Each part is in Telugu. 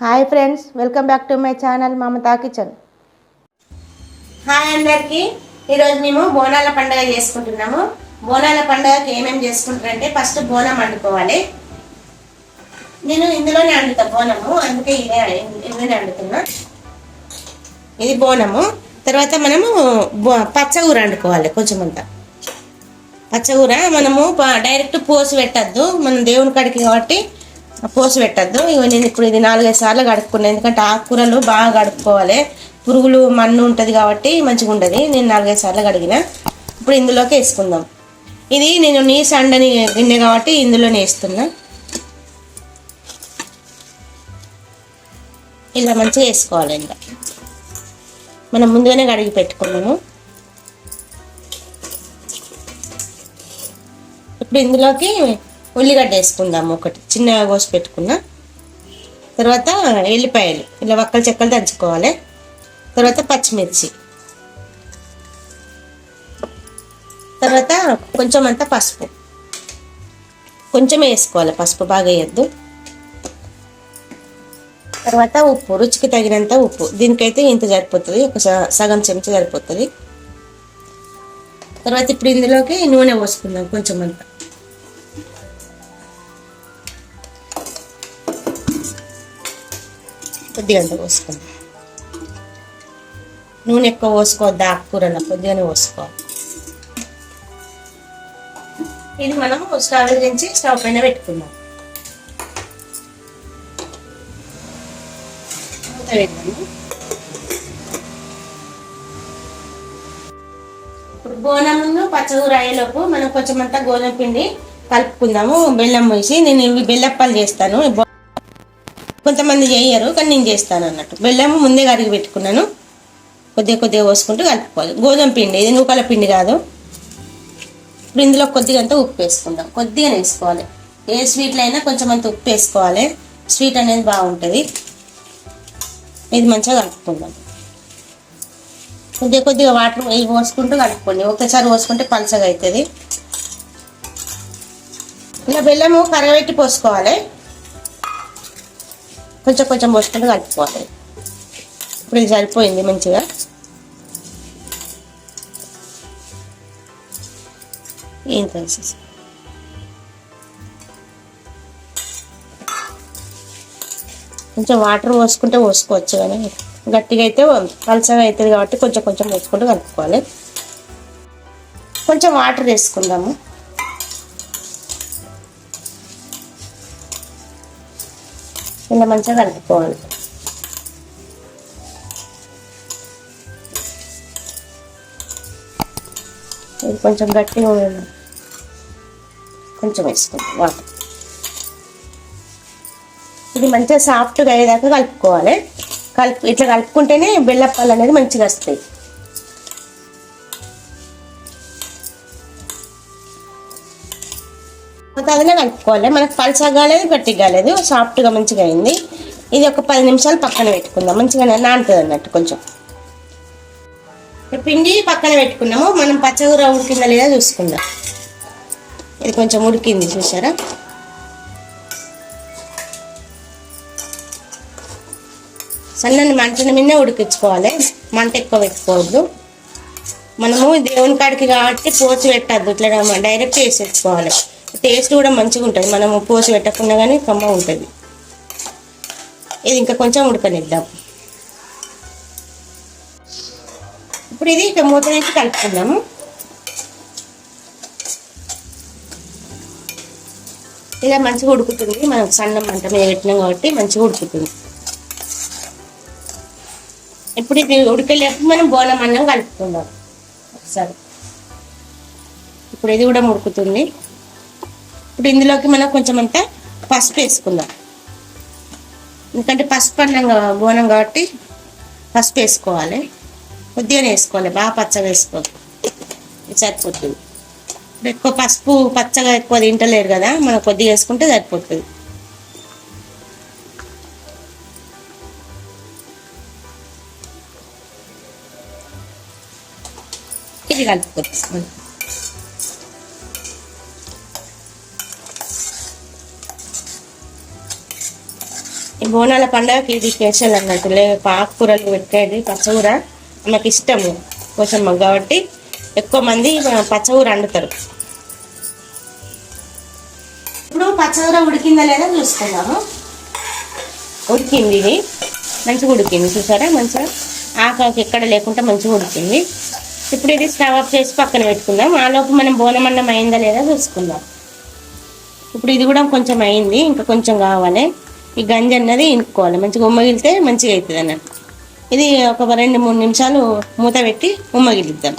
Hi friends welcome back to my channel Mamata kitchen. Hi అందరికి. ఈరోజు మేము బోనాల పండుగ చేసుకుంటున్నాము. బోనాల పండుగకి ఏమేమి చేసుకుంటారంటే ఫస్ట్ బోనం వండుకోవాలి. నేను ఇందులోనే వండుతా బోనము అందుకే ఇదే ఇందులోనే వండుతున్నా. ఇది బోనము. తర్వాత మనము బో- పచ్చగూర వండుకోవాలి కొంచెం అంతా పచ్చగూర మనము డైరెక్ట్ పోసి పెట్టద్దు. మనం దేవుని కాడికి కాబట్టి పోసి పెట్టద్దు. ఇగో నేను ఇప్పుడు ఇది నాలుగైదు సార్లు కడుక్కున్నాను ఎందుకంటే ఆకుకూరలు బాగా గడుపుకోవాలి పురుగులు మన్ను ఉంటుంది కాబట్టి మంచిగా ఉండదు. నేను నాలుగైదు సార్లు కడిగిన. ఇప్పుడు ఇందులోకి వేసుకుందాం. ఇది నేను నీ సండని గిన్నె కాబట్టి ఇందులోనే వేస్తున్నా. ఇలా మంచిగా వేసుకోవాలి ఇంకా. మనం ముందుగానే కడిగి పెట్టుకున్నాము. ఇప్పుడు ఇందులోకి ఉల్లిగడ్డ వేసుకుందాము ఒకటి. చిన్నగా కోసి పెట్టుకున్నా. తర్వాత ఎల్లిపాయలు. ఇలా వక్కలు చెక్కలు దంచుకోవాలి. తర్వాత పచ్చిమిర్చి. తర్వాత కొంచెం అంతా పసుపు. కొంచెం వేసుకోవాలి. పసుపు బాగా వేయద్దు. తర్వాత ఉప్పు రుచికి తగినంత ఉప్పు. దీనికైతే ఇంత సరిపోతుంది. ఒక సగం చెంచా సరిపోతుంది. తర్వాత ఇప్పుడు ఇందులోకి నూనె పోసుకుందాం కొంచెం అంత. కొద్దిగా అంత పోసుకుందాం నూనె ఎక్కువ పోసుకోవద్దు? ఆకుకూరలో కొద్దిగానే పోసుకోవాలి. ఇది మనం స్టవ్ నుంచి స్టవ్ పైన పెట్టుకున్నాం ఇప్పుడు బోనమును పచ్చగూర అయ్యేలోపు మనం కొంచెం అంతా గోధుమ పిండి కలుపుకుందాము. బెల్లం వేసి నేను ఇవి బెల్లప్పాలు చేస్తాను. కొంతమంది చేయరు కానీ నేను చేస్తాను అన్నట్టు. బెల్లము ముందే కరిగి పెట్టుకున్నాను. కొద్దిగా కొద్దిగా పోసుకుంటూ కలుపుకోవాలి. గోధుమ పిండి ఇది నూకల పిండి కాదు. ఇప్పుడు ఇందులో కొద్దిగా అంతా ఉప్పు వేసుకుందాం. కొద్దిగా వేసుకోవాలి. ఏ స్వీట్లో అయినా కొంచెం అంత ఉప్పు వేసుకోవాలి. స్వీట్ అనేది బాగుంటుంది. ఇది మంచిగా కలుపుకుందాం. కొద్దిగా కొద్దిగా వాటర్ ఇవి పోసుకుంటూ కలుపుకోండి. ఒకసారి పోసుకుంటే పలసగా అవుతుంది. ఇలా బెల్లము కరగబెట్టి పోసుకోవాలి. కొంచెం కొంచెం పోసుకుంటూ కలుపుకోవాలి ఇప్పుడు ఇది సరిపోయింది మంచిగా. ఏం ప్రాసెస్ కొంచెం వాటర్ పోసుకుంటే పోసుకోవచ్చు కానీ గట్టిగా అయితే పలసగా అవుతుంది కాబట్టి కొంచెం కొంచెం పోసుకుంటూ కలుపుకోవాలి. కొంచెం వాటర్ వేసుకుందాము. ఇలా మంచిగా కలుపుకోవాలి. ఇది కొంచెం గట్టిగా కొంచెం వేసుకుంటాం వాటర్. ఇది మంచిగా సాఫ్ట్గా అయ్యేదాకా కలుపుకోవాలి. కలుపు ఇట్లా కలుపుకుంటేనే బెల్లప్పాలు అనేది మంచిగా వస్తాయి. మొత్తం అదనే కలుపుకోవాలి. మనకు పలసగా కాలేదు గట్టి కాలేదు సాఫ్ట్గా మంచిగా అయింది. ఇది ఒక పది నిమిషాలు పక్కన పెట్టుకుందాం. మంచిగా నానుతుంది అన్నట్టు కొంచెం. పిండి పక్కన పెట్టుకున్నాము. మనం పచ్చగూర ఉడికిందా లేదా చూసుకుందాం. ఇది కొంచెం ఉడికింది చూసారా సన్నని మంటని మీద ఉడికించుకోవాలి. మంట ఎక్కువ పెట్టుకోవద్దు. మనము దేవుని కాడికి కాబట్టి పోచి పెట్టద్దు. ఇట్లా డైరెక్ట్ వేసేసుకోవాలి టేస్ట్ కూడా మంచిగా ఉంటుంది. మనం పోసి పెట్టకుండా కానీ కమ్మ ఉంటుంది. ఇది ఇంకా కొంచెం ఉడకనిద్దాం. ఇప్పుడు ఇది ఇక మూత వేసి కలుపుకుందాము ఇలా మంచిగా ఉడుకుతుంది. మనం సన్నం మంట మీద పెట్టినాం కాబట్టి మంచిగా ఉడుకుతుంది. ఇప్పుడు ఇది ఉడికేలేపు మనం బోనం అన్నం కలుపుకుందాం. ఒకసారి. ఇప్పుడు ఇది కూడా ఉడుకుతుంది. ఇప్పుడు ఇందులోకి మనం కొంచెం అంటే పసుపు వేసుకుందాం. ఎందుకంటే పసుపు అన్నం బోనం కాబట్టి పసుపు వేసుకోవాలి. కొద్దిగానే వేసుకోవాలి. బాగా పచ్చగా వేసుకోవాలి. సరిపోతుంది. ఇప్పుడు ఎక్కువ పసుపు పచ్చగా ఎక్కువ తింటలేరు కదా. మనం కొద్దిగా వేసుకుంటే సరిపోతుంది. ఇది కలుపుకోవచ్చు. ఈ బోనాల పండగకి ఇది స్పెషల్ అన్నట్టు. లే ఆకుకూరలు పెట్టేది పచ్చకూర. నాకు ఇష్టము కోసమ్మ కాబట్టి ఎక్కువ మంది పచ్చకూర వండుతారు. ఇప్పుడు పచ్చకూర ఉడికిందా లేదా చూసుకుందాము. ఉడికింది ఇది. మంచిగా ఉడికింది. చూసారా? మంచిగా ఆకాకి ఎక్కడ లేకుండా మంచిగా ఉడికింది. ఇప్పుడు ఇది స్టవ్ ఆఫ్ చేసి పక్కన పెట్టుకుందాం. ఆ లోపు మనం బోనం అన్నం అయిందా లేదా చూసుకుందాం. ఇప్పుడు ఇది కూడా కొంచెం అయింది. ఇంకా కొంచెం కావాలి. ఈ గంజి అన్నది ఇంపుకోవాలి మంచిగా ఉమ్మగిలితే మంచిగా అవుతుంది అన్నట్టు. ఇది ఒక రెండు మూడు నిమిషాలు మూత పెట్టి ఉమ్మగిలిద్దాం.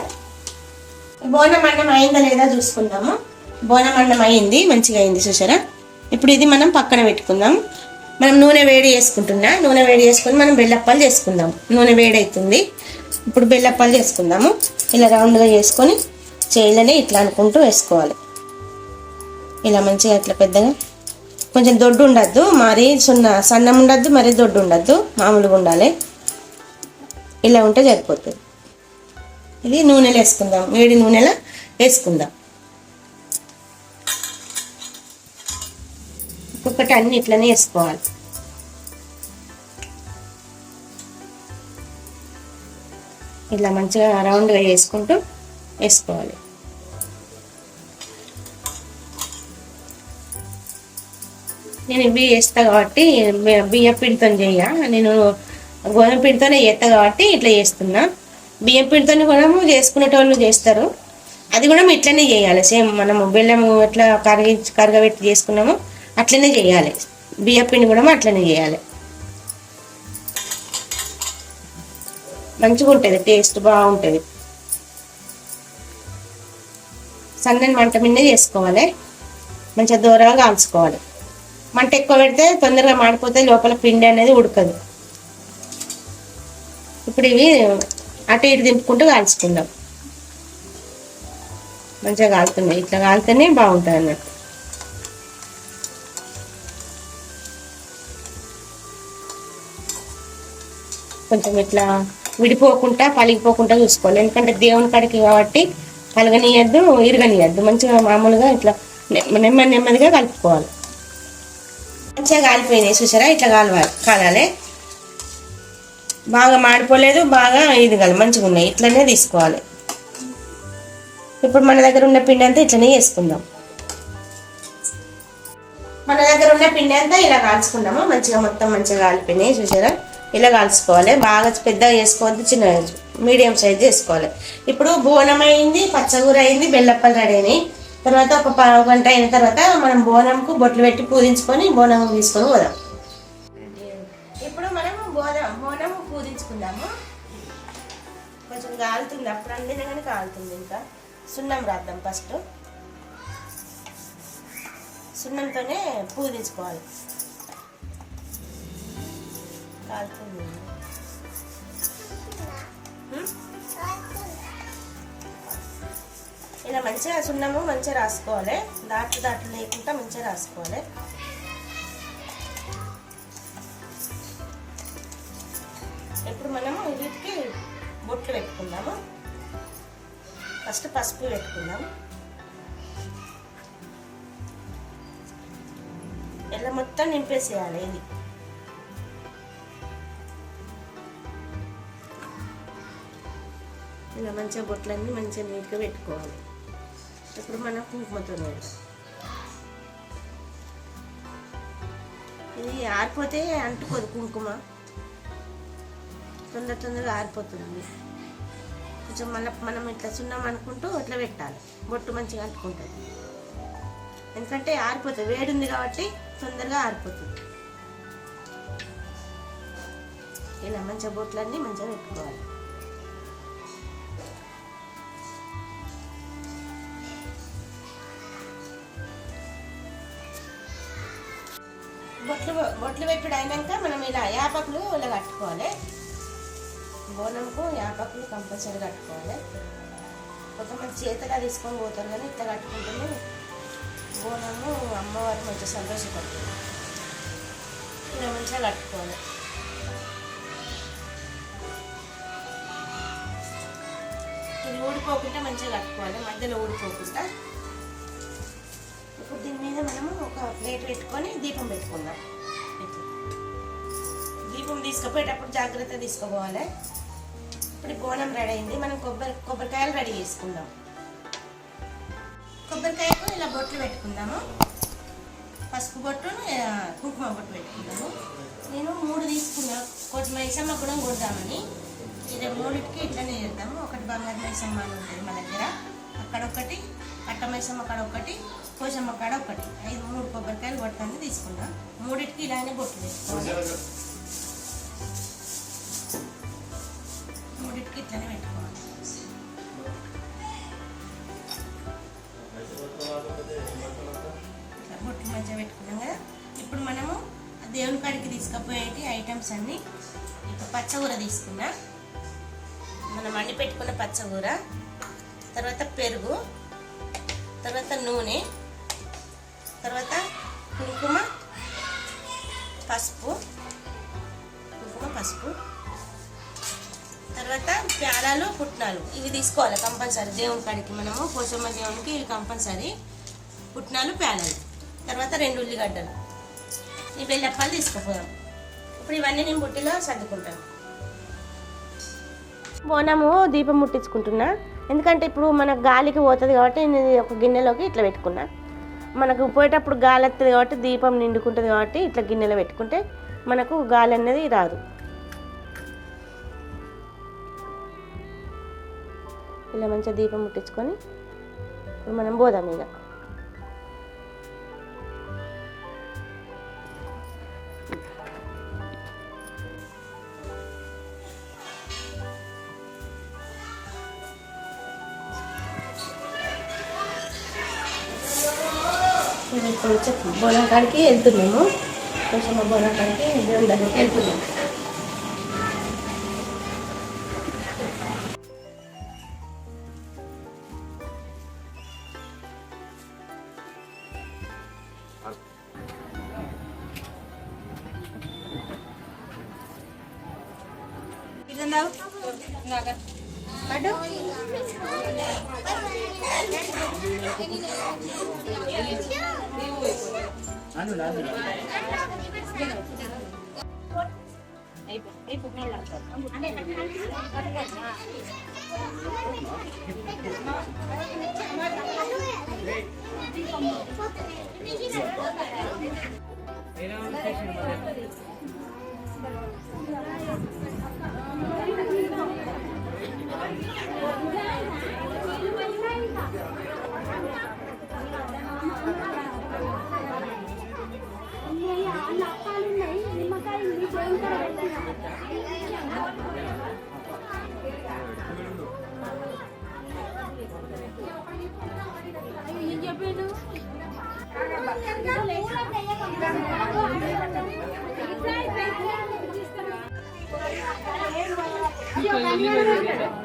బోనం అన్నం అయిందా లేదా చూసుకుందాము. బోనం అన్నం అయింది మంచిగా అయింది చూసారా? ఇప్పుడు ఇది మనం పక్కన పెట్టుకుందాం. మనం నూనె వేడి చేసుకుంటున్నా. నూనె వేడి చేసుకొని మనం బెల్లప్పాలు చేసుకుందాం. నూనె వేడి అవుతుంది ఇప్పుడు బెల్లప్పాలు చేసుకుందాము. ఇలా రౌండ్గా చేసుకొని చేయలనే ఇట్లా అనుకుంటూ వేసుకోవాలి. ఇలా మంచిగా అట్లా పెద్దగా కొంచెం దొడ్డు ఉండద్దు. మరీ సున్న సన్నం ఉండద్దు మరీ దొడ్డు ఉండద్దు. మామూలుగా ఉండాలి. ఇలా ఉంటే సరిపోతుంది. ఇది నూనెలో వేసుకుందాం. వేడి నూనెలో వేసుకుందాం. ఒక్కొక్కటి అన్ని ఇట్లనే వేసుకోవాలి. ఇలా మంచిగా రౌండ్గా వేసుకుంటూ వేసుకోవాలి. నేను ఇవి వేస్తా కాబట్టి బియ్యం పిండితో చేయ. నేను గోధుమ పిండితోనే చేస్తా కాబట్టి ఇట్లా చేస్తున్నా. బియ్యం పిండితో కూడా చేసుకునేటోళ్ళు చేస్తారు. అది కూడా ఇట్లనే చేయాలి. సేమ్ మనము బెల్లము ఎట్లా కరిగి కరగబెట్టి చేసుకున్నామో అట్లనే చేయాలి. బియ్యం పిండి కూడా అట్లనే చేయాలి. మంచిగా ఉంటుంది టేస్ట్ బాగుంటుంది. సన్నని మంట మీద చేసుకోవాలి. మంచిగా దూరంగా కాల్చుకోవాలి. మంట ఎక్కువ పెడితే తొందరగా మాడిపోతే లోపల పిండి అనేది ఉడకదు. ఇప్పుడు ఇవి అటు ఇటు దింపుకుంటూ కాల్చుకుందాం. మంచిగా కాలుతున్నాయి. ఇట్లా కాలితేనే బాగుంటుంది అన్నట్టు. కొంచెం ఇట్లా విడిపోకుండా పలిగిపోకుండా చూసుకోవాలి. ఎందుకంటే దేవుని కాడికి కాబట్టి పలగనీయద్దు ఇరగనీయద్దు. మంచిగా మామూలుగా ఇట్లా నెమ్మది నెమ్మదిగా కలుపుకోవాలి. మంచిగా కాలిపోయినాయి చూసారా? ఇట్లా కాలవాలి కాలాలి. బాగా మాడిపోలేదు బాగా ఇది కాదు మంచిగా ఉన్నాయి. ఇట్లనే తీసుకోవాలి. ఇప్పుడు మన దగ్గర ఉన్న పిండి అంతా ఇట్లనే చేసుకుందాం. మన దగ్గర ఉన్న పిండి అంతా ఇలా కాల్చుకుందాము. మంచిగా మొత్తం మంచిగా కాలిపోయినాయి చూసారా? ఇలా కాల్చుకోవాలి. బాగా పెద్దగా చేసుకోవద్దు చిన్న మీడియం సైజ్ చేసుకోవాలి. ఇప్పుడు బోనం అయింది పచ్చగూర అయింది బెల్లప్పలు రెడీ అయినాయి. తర్వాత ఒక పావు గంట అయిన తర్వాత మనం బోనంకు బొట్లు పెట్టి పూజించుకొని బోనం తీసుకొని పోదాం. ఇప్పుడు మనము బోనం బోనము పూజించుకుందాము. కొంచెం కాలుతుంది. అప్పుడు అందిన కానీ కాలుతుంది ఇంకా. సున్నం రాద్దాం ఫస్ట్. సున్నంతోనే పూజించుకోవాలి. కాలుతుంది. ఇలా మంచిగా సున్నము మంచిగా రాసుకోవాలి. దాట్లు దాట్లు లేకుండా మంచిగా రాసుకోవాలి. ఇప్పుడు మనము వీటికి బొట్లు పెట్టుకుందాము. ఫస్ట్ పసుపు పెట్టుకుందాము ఇలా మొత్తం నింపేసేయాలి ఇది. ఇలా మంచిగా బొట్లన్నీ మంచిగా నీట్గా పెట్టుకోవాలి. ఇప్పుడు మనం కుంకుమతో ఇది ఆరిపోతే అంటుకోదు కుంకుమ. తొందర తొందరగా ఆరిపోతుంది కొంచెం మన మనం ఇట్లా సున్నం అనుకుంటూ ఇట్లా పెట్టాలి. బొట్టు మంచిగా అంటుకుంటుంది. ఎందుకంటే ఆరిపోతుంది. వేడి ఉంది కాబట్టి తొందరగా ఆరిపోతుంది. ఇలా మంచిగా బొట్లన్నీ మంచిగా పెట్టుకోవాలి. బొట్లు బొట్లు పెట్టుడు అయినాక మనం ఇలా యాపకులు ఇలా కట్టుకోవాలి. బోనంకు యాపకులు కంపల్సరీ కట్టుకోవాలి. కొంతమంది చేతగా తీసుకొని పోతారు కానీ ఇట్లా కట్టుకుంటేనే బోనము అమ్మవారు మంచిగా సంతోషపడుతుంది ఇలా మంచిగా కట్టుకోవాలి. ఇది ఊడిపోకుండా మంచిగా కట్టుకోవాలి. మధ్యలో ఊడిపోకుండా. ఇప్పుడు దీని మీద మనము ఒక ప్లేట్ పెట్టుకొని దీపం పెట్టుకుందాం. దీపం తీసుకుపోయేటప్పుడు జాగ్రత్త తీసుకోపోవాలి ఇప్పుడు బోనం రెడీ అయింది. మనం కొబ్బరి కొబ్బరికాయలు రెడీ చేసుకుందాం. కొబ్బరికాయకు ఇలా బొట్లు పెట్టుకుందాము. పసుపు బొట్టు కుంకుమ బొట్టు పెట్టుకుందాము. నేను మూడు తీసుకున్నా. ఒకటి మైసమ్మ కూడా కొడదామని. ఇది మూడింటికి ఇట్లనే చేద్దాము. ఒకటి బంగారు మైసమ్మ అని ఉంటుంది మా దగ్గర. అక్కడ ఒకటి అట్ట మైసమ్మ అక్కడ ఒకటి కోసమ్మ కాడ ఒకటి. ఐదు మూడు కొబ్బరికాయలు కొట్టని తీసుకున్నా మూడింటికి ఇలానే బొట్టు పెట్టుకోవాలి మూడింటికి ఇట్లనే పెట్టుకోవాలి. ఇట్లా బొట్టు మధ్య పెట్టుకున్నాం కదా. ఇప్పుడు మనము దేవుని కాడికి తీసుకుపోయేటి ఐటమ్స్ అన్నీ. ఇక పచ్చగూర తీసుకున్నా. మనం వండి పెట్టుకున్న పచ్చగూర. తర్వాత పెరుగు. తర్వాత నూనె. తర్వాత కుంకుమ పసుపు కుంకుమ పసుపు. తర్వాత ప్యాలాలు పుట్నాలు. ఇవి తీసుకోవాలి కంపల్సరీ. దేవుని కాడికి మనము పోషమ్మ దేవునికి ఇవి కంపల్సరీ. పుట్నాలు ప్యాలాలు. తర్వాత రెండు ఉల్లిగడ్డలు. ఈ బెల్లప్పాలు తీసుకుపోయాం ఇప్పుడు ఇవన్నీ నేను బుట్టిలో సర్దుకుంటాను. బోనము దీపం ముట్టించుకుంటున్నా. ఎందుకంటే ఇప్పుడు మనకు గాలికి పోతుంది కాబట్టి నేను ఒక గిన్నెలోకి ఇట్లా పెట్టుకున్నా. మనకు పోయేటప్పుడు గాలి వస్తుంది కాబట్టి దీపం నిండుకుంటుంది కాబట్టి ఇట్లా గిన్నెలో పెట్టుకుంటే మనకు గాలి అనేది రాదు. ఇలా మంచిగా దీపం ముట్టించుకొని ఇప్పుడు మనం పోదాం ఇక. ఇప్పుడు వచ్చే బోనం కాడికి వెళ్తున్నాము. కొంచెం బోనం కాడికి దేవుని దగ్గరికి వెళ్తున్నాము. అడు అప్పాలున్నాయి నిమ్మకాయలు ఉంది దేవుని కాడ పెట్టిన ఏం చెప్పిండు నువ్వు పట్ల కొబ్బరికాయ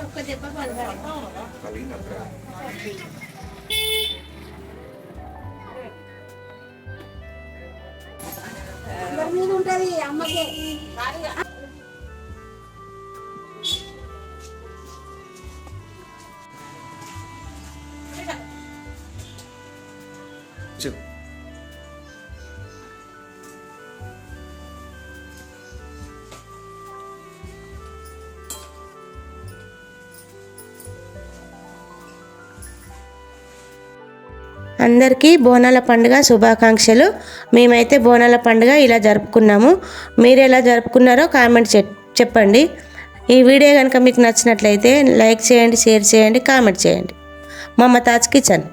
ఒక్క దెబ్బ పలకాలి ఎవరి మీద ఉంటది అమ్మకే. అందరికీ బోనాల పండుగ శుభాకాంక్షలు. మేమైతే బోనాల పండుగ ఇలా జరుపుకున్నాము. మీరు ఎలా జరుపుకున్నారో కామెంట్ చెప్పండి. ఈ వీడియో కనుక మీకు నచ్చినట్లయితే లైక్ చేయండి షేర్ చేయండి కామెంట్ చేయండి. మమ్మ తాజ్ కిచెన్.